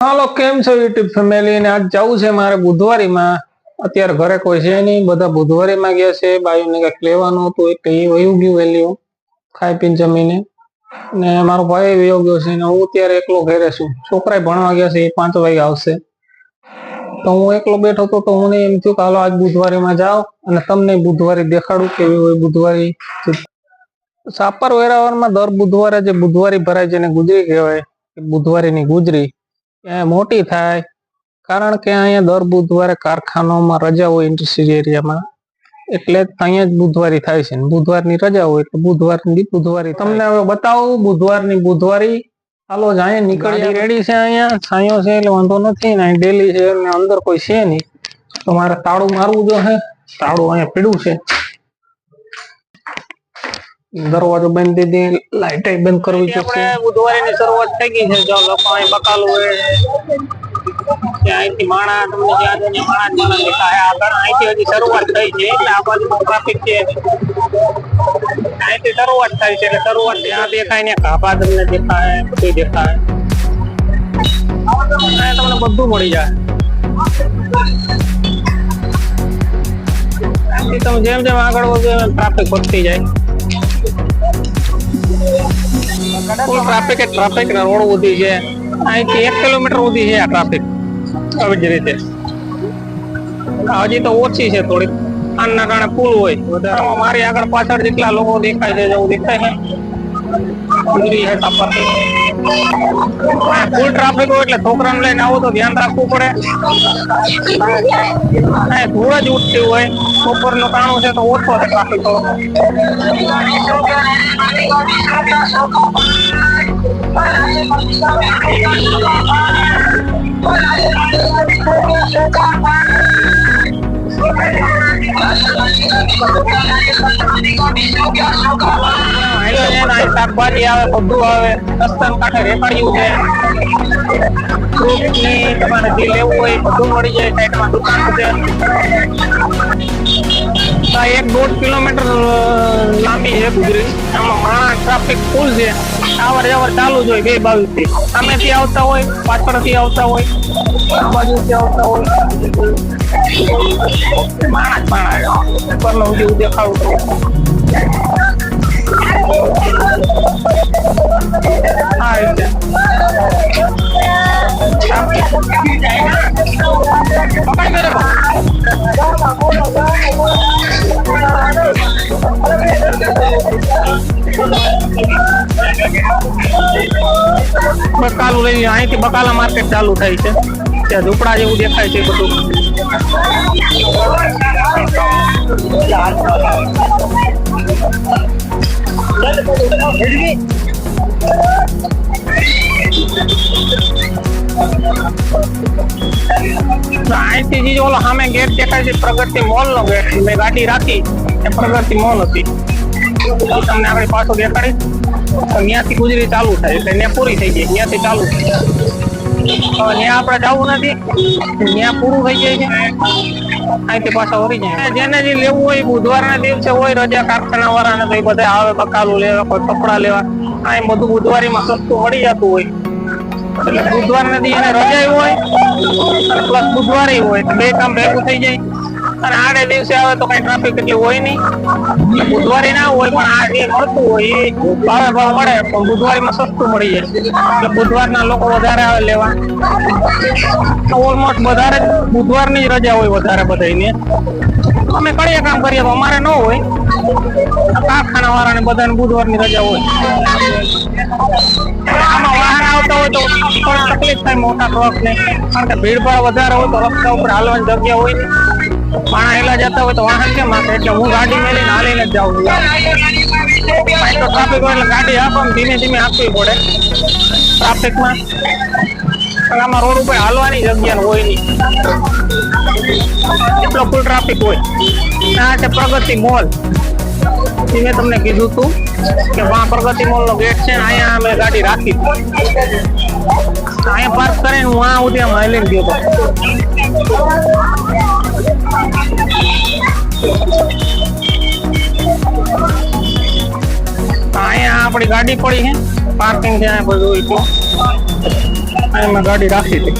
હાલો કેમ છો YouTube family? ને આજ જવું છે મારે બુધવારીમાં. અત્યારે ઘરે કોઈ છે નહીં. બધા બુધવારીમાં ગયા છે. બાયુને કંઈક લેવાનું હતું. એ વયું ગયું વહેલી ખાઈ પીને જમીને. ને મારો ભાઈ વયો ગયો છે ને હું અત્યારે એકલો ઘરે છું. છોકરા ભણવા ગયા છે. એ પાંચ વાગે આવશે. તો હું એકલો બેઠો હતો તો હું એમ થયું કે હાલો, આજ બુધવારીમાં જાઓ અને તમને બુધવારી દેખાડું કેવી હોય બુધવારી. સાપર વેરાવરમાં દર બુધવારે જે બુધવારી ભરાય જેને ગુજરી કહેવાય. બુધવારીની ગુજરી. મોટી થાય. કારણ કે અહીંયા દર બુધવારે કારખાનામાં રજા હોય ઇન્ડસ્ટ્રીઝ એરિયામાં. એટલે અહીંયા જ બુધવારી થાય છે. ને બુધવારની રજા હોય એટલે બુધવારની બુધવારી. તમને હવે બતાવું બુધવારની બુધવારી. હાલો જ અહીંયા નીકળી રેડી છે અહીંયા? છાંયો છે એટલે વાંધો નથી. ને ડેલી છે અંદર કોઈ છે નહીં. તો મારે તાળું મારવું જો છે તાળું અહીંયા પીડું છે. દરવાજો બંધ દીધી લાઈટ બંધ કરવી પડશે. બુધવારે ની શરૂઆત થઈ ગઈ છે જો લોકો અહીં બકાલું હોય. અહીંથી માણા તમને જ્યાં જઈને માણા માણા દેખાય. આગળ અહીંથી હજી શરૂઆત થઈ છે એટલે આ બાજુ ટ્રાફિક છે. અહીંથી શરૂઆત થાય છે એટલે શરૂઆત ત્યાં દેખાય ને કાપા તમને દેખાય બધું દેખાય. તમને બધું મળી જાય. તમે જેમ જેમ આગળ વધો ટ્રાફિક વધતી જાય. ટ્રાફિક જ ટ્રાફિક રોડ ઉધી છે. અહીંથી એક કિલોમીટર ઉધી છે આ ટ્રાફિક આવી જ રીતે. હજી તો ઓછી છે થોડીક. આના કારણે પુલ હોય. વધારે મારી આગળ પાછળ જેટલા લોકો દેખાય છે જેવું દેખાય છે. ફૂલ ટ્રાફિક હોય એટલે છોકરાને લઈને આવો તો ધ્યાન રાખવું પડે. ધૂળ જ ઉઠતી હોય. બપોરનું કાણું છે તો ઓછો છે ટ્રાફિક થોડો. શાકભાજી આવે બધું આવે રસ્તાના કાંઠે રેકડિયું છે તમારે લેવું હોય બધું મળી જાય સાઈડમાં દુકાન છે. આ એક દોઢ કિલોમીટર લાંબી છે ગુજરી એમાં ઘણા ટ્રાફિક ફૂલ છે. આવર જવર ચાલુ જ હોય બે બાવીસથી સામેથી આવતા હોય, પાછળથી આવતા હોય, આ બાજુથી આવતા હોય. માણસ માણસ ઉપરનો જેવું દેખાડું. બકાલું લઈ અહીંથી બકાલા માર્કેટ ચાલુ થાય છે. ત્યાં ઝૂંપડા જેવું દેખાય છે બધું. તો અહીંથી જે ઓલો સામે ગેટ દેખાય છે, પ્રગતિ મોલ નો ગેટ. મેં ગાડી રાખી, એ પ્રગતિ મોલ હતી. તો તમને આપણે પાછો દેખાડી ત્યાંથી ગુજરી ચાલુ થાય, એટલે ત્યાં પૂરી થઈ જાય ત્યાંથી ચાલુ ત્યાં આપણે જવું નથી ત્યાં પૂરું થઈ જાય છે. અહીંથી પાછા વળી જાય. જેને જે લેવું હોય, બુધવારના દિવસે હોય, રજા કારખાના વાળાને તો એ બધા આવે બકાલું લેવા, કોઈ કપડા લેવા. આ બધું બુધવારીમાં સસ્તું મળી જતું હોય. એટલે બુધવાર નથી એને રજા હોય પ્લસ બુધવારે હોય બે કામ ભેગું થઈ જાય. અને આડે દિવસે આવે તો કઈ ટ્રાફિક એટલી હોય નહીં. બુધવારે ના હોય, પણ આ જે મળતું હોય એ ભાવે ભાવ મળે, પણ બુધવારીમાં સસ્તું મળી જાય. એટલે બુધવારના લોકો વધારે આવે લેવા. ઓલમોસ્ટ વધારે બુધવારની જ રજા હોય વધારે બધાને અમે કડિયા કામ કરીએ તો અમારે ન હોય. કારખાના વાળાને બધાને બુધવારની રજા હોય. આમાં વાહન આવતા હોય તો તકલીફ થાય મોટા ટ્રક ને. કારણ કે ભીડ ભાડ વધારે હોય તો રસ્તા ઉપર હાલવાની જગ્યા હોય ને પાણા હેલા જતા હોય તો વાહન કેમ આપે એટલે હું ગાડી મેલીને હાલીને જ જાઉં છું. તો ટ્રાફિક હોય એટલે ગાડી આપો ને ધીમે ધીમે આપવી પડે. ટ્રાફિકમાં પણ આમાં રોડ ઉપર હાલવાની જગ્યા હોય નહીં. એટલો ફૂલ ટ્રાફિક હોય. આ છે પ્રગતિ મોલ. મેં તમને કીધું તું કે વાં પ્રગતિ મોલ નો ગેટ છે અહીંયા અમે ગાડી રાખી. અહીંયા પાર્ક કરીને હું આ સુધી હાલીને ગયો હતો અહીંયા આપણી ગાડી પડી છે. પાર્કિંગ ત્યાં અહીંયા બધું આ એમાં ગાડી રાખી હતી.